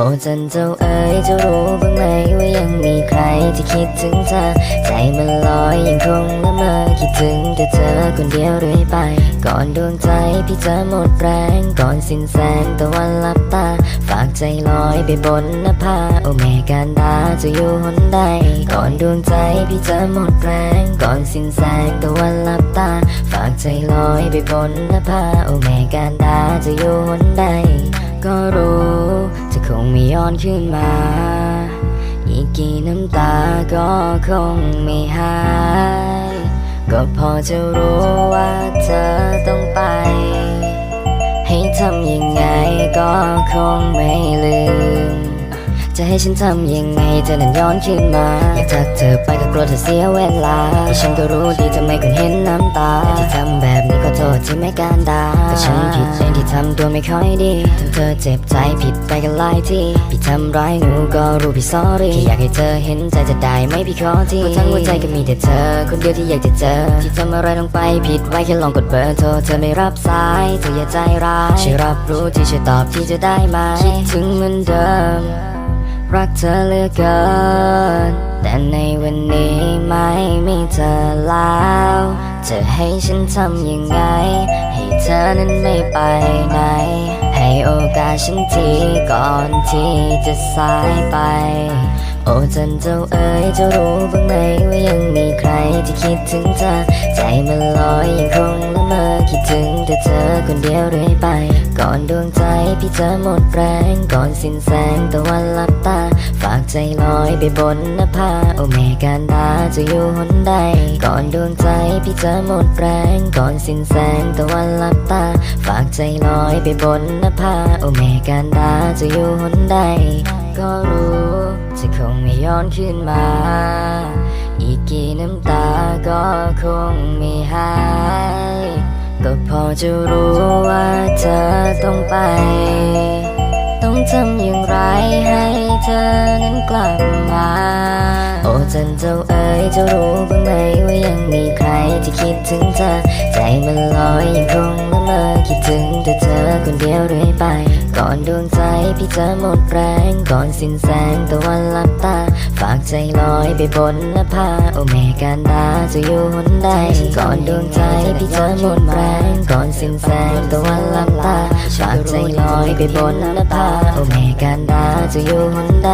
อ้จันเจ้าเอ๋ยเจะรู้บ้างไหมว่ายังมีใครที่คิดถึงเธอ ใจมันลอยยังคงละเมอคิดถึงแต่เธอคนเดียวเรื่อยไป ก่อนดวงใจพี่จะหมดแรง ก่อนสิ้นแสงตะวันลับตา ฝากใจลอยไปบนนภาโอเมกันดาจะอยู่หนใด ก่อนดวงใจพี่จะหมดแรง ก่อนสิ้นแสงตะวันลับตา ฝากใจลอยไปบนนภาโอเมกันดาจะอยู่หนใด อนขึ้นมา อีกกี่น้ำตาก็คงไม่หาย ก็พอจะรู้ว่าเธอต้องไป ให้ทำยังไงก็คงไม่ลืม จะให้ฉันทำยังไงเธอนั้นย้อนขึ้นมา อยากทักเธอไปก็กลัวเธอเสียเวลาแต่ฉันก็รู้ดีทำไมคนเห็นน้ำตาแต่ที่ทำแบบ ดที่ไม่การดาก็ฉันผิดเองที่ทำตัวไม่ค่อยดีทำเธอเจ็บใจผิดไปกันหลายที่พี่ทำร้ายหนูก็รู้พี่ sorry แค่อยากให้เธอเห็นใจจะได้ไม่พี่ขอทีเพราะทั้งหัวใจก็มีแต่เธอ คนเดียวที่อยากจะเจอ ที่ทำอะไรลงไปผิดไว้แค่ลองกดเบอร์โทรเธอไม่รับสายเธออย่าใจร้ายช่วยรับรู้ที่ช่วยตอบที่จะได้ไหมคิดถึงเหมือนเดิม รักเธอเหลือเกิน แต่ในวันนี้ไม่มีเธอแล้วจะให้ฉันทำยังไง ให้เธอนั้นไม่ไปไหน ให้โอกาสฉันทีก่อนที่จะสายไป โอ้จันเจ้าเอ๋ยเจะรู้บ้างไหมว่ายังมีใครที่คิดถึงเธอ ใจมันลอยยังคงละเมอคิดถึงแต่เธอคนเดียวเรื่อยไป ก่อนดวงใจพี่จะหมดแรงก่อนสิ้นแสงตะวันลับตา ฝากใจลอยไปบนนภาโอเมกันดาจะอยู่หนใด ก่อนดวงใจพี่จะหมดแรง ก่อนสิ้นแสงตะวันลับตา ฝากใจลอยไปบนนภาโอเมกันดาจะอยู่หนใด ก็รู้จะคงไม่ย้อนขึ้นมา อีกกี่น้ำตาก็คงไม่หายก็พอจะรู้ว่าเธอต้องไป ต้องทำอย่างไรให้ เธอนั้นกลับมา โอ้จันเจ้าเอ๋ยเจะรู้บ้างไหมว่ายังมีใครที่คิดถึงเธอ ใจมันลอยยังคงละเมอคิดถึงแต่เธอคนเดียวเรื่อยไป ก่อนดวงใจพี่จะหมดแรงก่อนสิ้นแสงตะวันลับ ใจลอยไปบนนภาโอเมกันดาจะอยู่หนใด ก่อนดวงใจพี่จะหมดแรงก่อนสิ้นแสงตะวันลับตาฝากใจลอยไปบนนภาโอเมกันดาจะอยู่หนใด